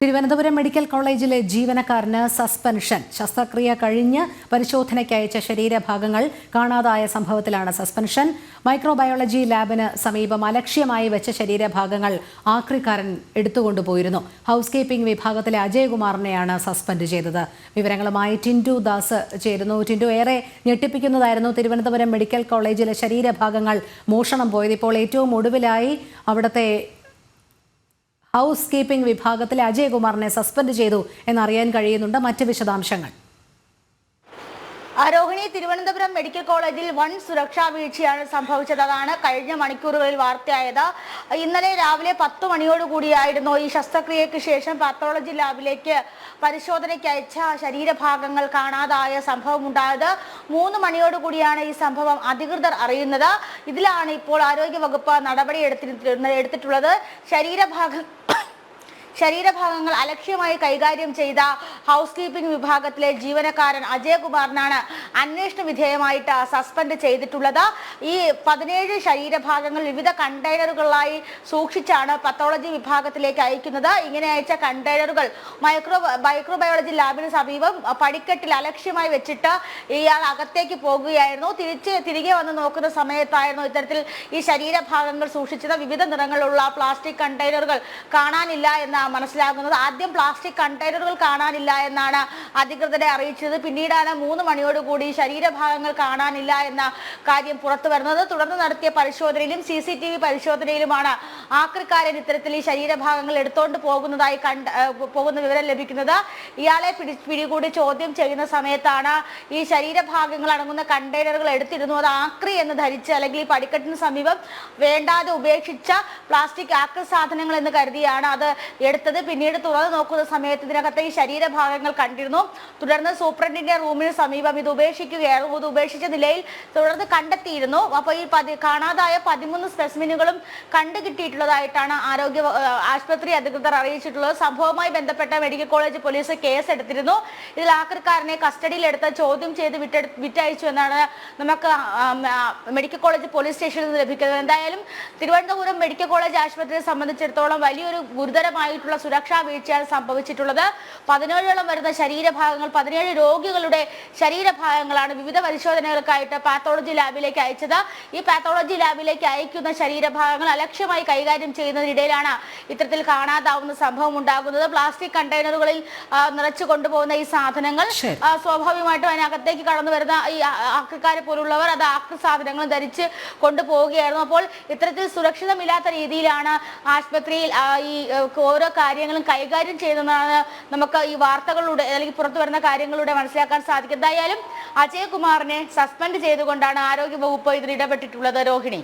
Thiruvananthapuram medical കോളേജിലെ ജീവനക്കാരന് suspension. ശസ്ത്രക്രിയ കഴിഞ്ഞ് പരിശോധനയ്ക്ക് അയച്ച ശരീരഭാഗങ്ങൾ കാണാതായ സംഭവത്തിലാണ് സസ്പെൻഷൻ. മൈക്രോബയോളജി ലാബിന് സമീപം അലക്ഷ്യമായി വെച്ച ശരീരഭാഗങ്ങൾ ആക്രിക്കാരൻ എടുത്തുകൊണ്ടുപോയിരുന്നു. ഹൗസ് കീപ്പിംഗ് വിഭാഗത്തിലെ അജയകുമാറിനെയാണ് സസ്പെൻഡ് ചെയ്തത്. വിവരങ്ങളുമായി ടിൻഡു ദാസ് ചേരുന്നു. ടിൻഡു ഏറെ ഞെട്ടിപ്പിക്കുന്നതായിരുന്നു തിരുവനന്തപുരം മെഡിക്കൽ കോളേജിലെ ശരീരഭാഗങ്ങൾ മോഷണം പോയത്. ഇപ്പോൾ ഏറ്റവും ഒടുവിലായി അവിടുത്തെ ഹൗസ് കീപ്പിംഗ് വിഭാഗത്തിലെ അജയകുമാറിനെ സസ്പെൻഡ് ചെയ്തു എന്നറിയാൻ കഴിയുന്നുണ്ട് മറ്റ് വിശദാംശങ്ങൾ. ആരോഹിണി തിരുവനന്തപുരം മെഡിക്കൽ കോളേജിൽ വൻ സുരക്ഷാ വീഴ്ചയാണ് സംഭവിച്ചത്. അതാണ് കഴിഞ്ഞ മണിക്കൂറുകളിൽ വാർത്തയായത്. ഇന്നലെ രാവിലെ പത്ത് മണിയോടുകൂടിയായിരുന്നു ഈ ശസ്ത്രക്രിയയ്ക്ക് ശേഷം പാത്തോളജി ലാബിലേക്ക് പരിശോധനയ്ക്ക് അയച്ച ശരീരഭാഗങ്ങൾ കാണാതായ സംഭവം ഉണ്ടായത് മൂന്ന് മണിയോടുകൂടിയാണ് ഈ സംഭവം അധികൃതർ അറിയുന്നത്. ഇതിലാണ് ഇപ്പോൾ ആരോഗ്യവകുപ്പ് നടപടി എടുത്തിട്ടുള്ളത്. ശരീരഭാഗം ശരീരഭാഗങ്ങൾ അലക്ഷ്യമായി കൈകാര്യം ചെയ്ത ഹൗസ് കീപ്പിംഗ് വിഭാഗത്തിലെ ജീവനക്കാരൻ അജയകുമാറിനാണ് അന്വേഷണ വിധേയമായിട്ട് സസ്പെൻഡ് ചെയ്തിട്ടുള്ളത്. ഈ പതിനേഴ് ശരീരഭാഗങ്ങൾ വിവിധ കണ്ടെയ്നറുകളായി സൂക്ഷിച്ചാണ് പത്തോളജി വിഭാഗത്തിലേക്ക് അയക്കുന്നത്. ഇങ്ങനെ അയച്ച കണ്ടെയ്നറുകൾ മൈക്രോ മൈക്രോബയോളജി ലാബിന് സമീപം പടിക്കെട്ടിൽ അലക്ഷ്യമായി വെച്ചിട്ട് ഇയാൾ അകത്തേക്ക് പോകുകയായിരുന്നു. തിരിച്ച് തിരികെ വന്ന് നോക്കുന്ന സമയത്തായിരുന്നു ഇത്തരത്തിൽ ഈ ശരീരഭാഗങ്ങൾ സൂക്ഷിച്ചത്. വിവിധ നിറങ്ങളുള്ള പ്ലാസ്റ്റിക് കണ്ടെയ്നറുകൾ കാണാനില്ല എന്ന് മനസ്സിലാകുന്നത്. ആദ്യം പ്ലാസ്റ്റിക് കണ്ടെയ്നറുകൾ കാണാനില്ല എന്നാണ് അധികൃതരെ അറിയിച്ചത്. പിന്നീടാണ് മൂന്ന് മണിയോടുകൂടി ശരീരഭാഗങ്ങൾ കാണാനില്ല എന്ന കാര്യം പുറത്തു വരുന്നത്. തുടർന്ന് നടത്തിയ പരിശോധനയിലും സി സി ടി വി പരിശോധനയിലുമാണ് ആക്രിക്കാരൻ ഇത്തരത്തിൽ ഈ ശരീരഭാഗങ്ങൾ എടുത്തുകൊണ്ട് പോകുന്നതായി കണ്ട പോകുന്ന വിവരം ലഭിക്കുന്നത്. ഇയാളെ പിടി പിടികൂടി ചോദ്യം ചെയ്യുന്ന സമയത്താണ് ഈ ശരീരഭാഗങ്ങൾ അടങ്ങുന്ന കണ്ടെയ്നറുകൾ എടുത്തിരുന്നു അത് ആക്രി എന്ന് ധരിച്ച് അല്ലെങ്കിൽ ഈ പടിക്കെട്ടിന് സമീപം വേണ്ടാതെ ഉപേക്ഷിച്ച പ്ലാസ്റ്റിക് ആക്രി സാധനങ്ങൾ എന്ന് കരുതിയാണ് അത് എടുത്തത്. പിന്നീട് തുറന്നു നോക്കുന്ന സമയത്ത് ഇതിനകത്തെ ഈ ശരീരഭാഗങ്ങൾ കണ്ടിരുന്നു. തുടർന്ന് സൂപ്രണ്ടിന്റെ റൂമിന് സമീപം ഇത് ഉപേക്ഷിക്കുകയായിരുന്നു. ഇത് ഉപേക്ഷിച്ച നിലയിൽ തുടർന്ന് കണ്ടെത്തിയിരുന്നു. അപ്പോൾ ഈ പതി കാണാതായ പതിമൂന്ന് സ്പെസിമിനുകളും കണ്ടു കിട്ടിയിട്ടുള്ളതായിട്ടാണ് ആരോഗ്യ ആശുപത്രി അധികൃതർ അറിയിച്ചിട്ടുള്ളത്. സംഭവവുമായി ബന്ധപ്പെട്ട മെഡിക്കൽ കോളേജ് പോലീസ് കേസ് എടുത്തിരുന്നു. ഇതിൽ ആക്രിക്കാരനെ കസ്റ്റഡിയിലെടുത്ത് ചോദ്യം ചെയ്ത് വിട്ടെടു വിറ്റയച്ചു എന്നാണ് നമുക്ക് മെഡിക്കൽ കോളേജ് പോലീസ് സ്റ്റേഷനിൽ നിന്ന് ലഭിക്കുന്നത്. എന്തായാലും തിരുവനന്തപുരം മെഡിക്കൽ കോളേജ് ആശുപത്രിയെ സംബന്ധിച്ചിടത്തോളം വലിയൊരു ഗുരുതരമായിട്ടുള്ള സുരക്ഷാ വീഴ്ചയാണ് സംഭവിച്ചിട്ടുള്ളത്. പതിനേഴോളം വരുന്ന ശരീരഭാഗങ്ങൾ പതിനേഴ് രോഗികളുടെ ശരീരഭാഗങ്ങളാണ് വിവിധ പരിശോധനകൾക്കായിട്ട് പാത്തോളജി ലാബിലേക്ക് അയച്ചത്. ഈ പാത്തോളജി ലാബിലേക്ക് അയക്കുന്ന ശരീരഭാഗങ്ങൾ അലക്ഷ്യമായി കൈകാര്യം ചെയ്യുന്നതിനിടയിലാണ് ഇത്തരത്തിൽ കാണാതാവുന്ന സംഭവം ഉണ്ടാകുന്നത്. പ്ലാസ്റ്റിക് കണ്ടെയ്നറുകളിൽ നിറച്ചു കൊണ്ടുപോകുന്ന ഈ സാധനങ്ങൾ സ്വാഭാവികമായിട്ടും അതിനകത്തേക്ക് കടന്നു വരുന്ന ഈ ആക്രിക്കാരെ പോലുള്ളവർ അത് ആക്രി സാധനങ്ങൾ ധരിച്ച് കൊണ്ടുപോവുകയായിരുന്നു. അപ്പോൾ ഇത്തരത്തിൽ സുരക്ഷിതമില്ലാത്ത രീതിയിലാണ് ആശുപത്രിയിൽ ഈ ഏഹ്, ഓരോ കാര്യങ്ങളും കൈകാര്യം ചെയ്തെന്നാണ് നമുക്ക് ഈ വാർത്തകളിലൂടെ അല്ലെങ്കിൽ പുറത്തു വരുന്ന കാര്യങ്ങളിലൂടെ മനസ്സിലാക്കാൻ സാധിക്കും. എന്തായാലും അജയകുമാറിനെ സസ്പെൻഡ് ചെയ്തുകൊണ്ടാണ് ആരോഗ്യ വകുപ്പ് ഇതിൽ ഇടപെട്ടിട്ടുള്ളത്. രോഹിണി.